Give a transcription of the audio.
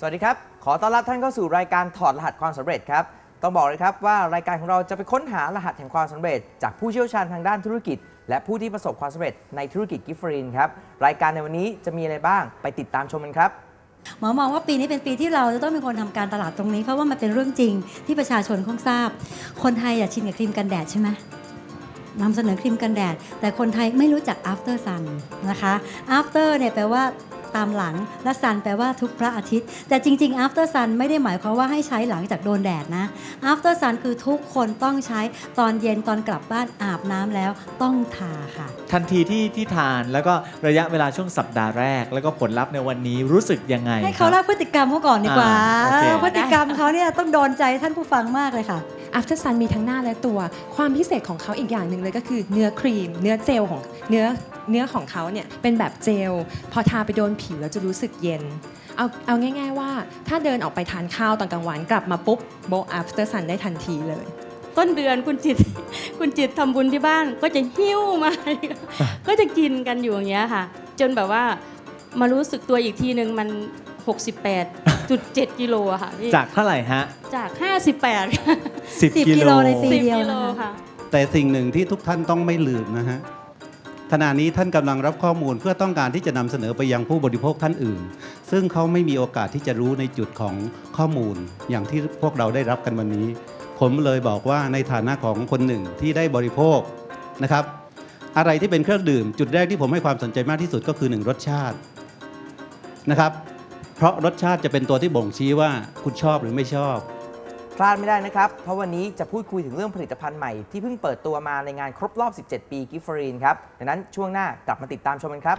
สวัสดีครับ ขอต้อนรับท่านเข้าสู่รายการถอดรหัสความสำเร็จครับ ต้องบอกเลยครับว่ารายการของเราจะไปค้นหารหัสแห่งความสำเร็จ จากผู้เชี่ยวชาญทางด้านธุรกิจ และผู้ที่ประสบความสำเร็จในธุรกิจกิฟฟรีนครับ รายการในวันนี้จะมีอะไรบ้าง ไปติดตามชมกันครับหมอมองว่าปีนี้เป็นปีที่เราจะต้องเป็นคนทำการตลาดตรงนี้ เพราะว่ามันเป็นเรื่องจริงที่ประชาชนคงทราบ คนไทยอยากชินกับครีมกันแดดใช่ไหมนำเสนอครีมกันแดด แต่คนไทยไม่รู้จัก after sun นะคะ after เนี่ยแปลว่า ตามหลัง และ sun แปลว่าทุกพระอาทิตย์ แต่จริง ๆ after sun ไม่ได้หมายความว่าให้ใช้หลังจากโดนแดดนะ after sun คือทุกคนต้องใช้ตอนเย็นตอนกลับบ้านอาบน้ำแล้วต้องทาค่ะ ทันทีที่ที่ทานแล้วก็ระยะเวลาช่วงสัปดาห์แรก แล้วก็ผลลัพธ์ในวันนี้รู้สึกยังไงให้คเขารับเล่าพฤติกรรมเขาก่อนดีกว่าอ่าโอเคเออพฤติกรรมเขาเนี่ยต้องโดนใจท่านผู้ฟังมากเลยค่ะ After Sun มีทั้งหน้าและตัว ความพิเศษของเขาอีกอย่างหนึ่งเลยก็คือเนื้อครีม เนื้อเจลของเนื้อเนื้อของเขาเนี่ยเป็นแบบเจล พอทาไปโดนผิวแล้วจะรู้สึกเย็น เอาเอาง่าย ๆว่า ถ้าเดินออกไปทานข้าวตอนกลางวันกลับมาปุ๊บโบะ After Sun ได้ทันทีเลย ต้นเดือนคุณจิตคุณจิตทำบุญที่บ้านก็จะหิ้วมา ก็จะกินกันอยู่อย่างเงี้ยค่ะ จนแบบว่ามารู้สึกตัวอีกทีหนึ่งมัน 68.7กิโลอะค่ะพี่จากเท่าไหร่ฮะ จาก 58 10 10 กิโล ในปี10เดียวกิโลนะคะ ค่ะ แต่สิ่งหนึ่งที่ทุกท่านต้องไม่ลืมนะฮะขณะนี้ท่านกำลังรับข้อมูลเพื่อต้องการที่จะนำเสนอไปยังผู้บริโภคท่านอื่น ซึ่งเขาไม่มีโอกาสที่จะรู้ในจุดของข้อมูล อย่างที่พวกเราได้รับกันวันนี้ ผมเลยบอกว่าในฐานะของคนหนึ่งที่ได้บริโภคนะครับ อะไรที่เป็นเครื่องดื่ม จุดแรกที่ผมให้ความสนใจมากที่สุดก็คือหนึ่งรสชาตินะครับ เพราะรสชาติจะเป็นตัวที่บ่งชี้ว่าคุณชอบหรือไม่ชอบ พลาดไม่ได้นะครับ เพราะวันนี้จะพูดคุยถึงเรื่องผลิตภัณฑ์ใหม่ที่เพิ่งเปิดตัวมาในงานครบรอบ 17 ปีกิฟฟรีนครับดังนั้นช่วงหน้ากลับมาติดตามชมกันครับ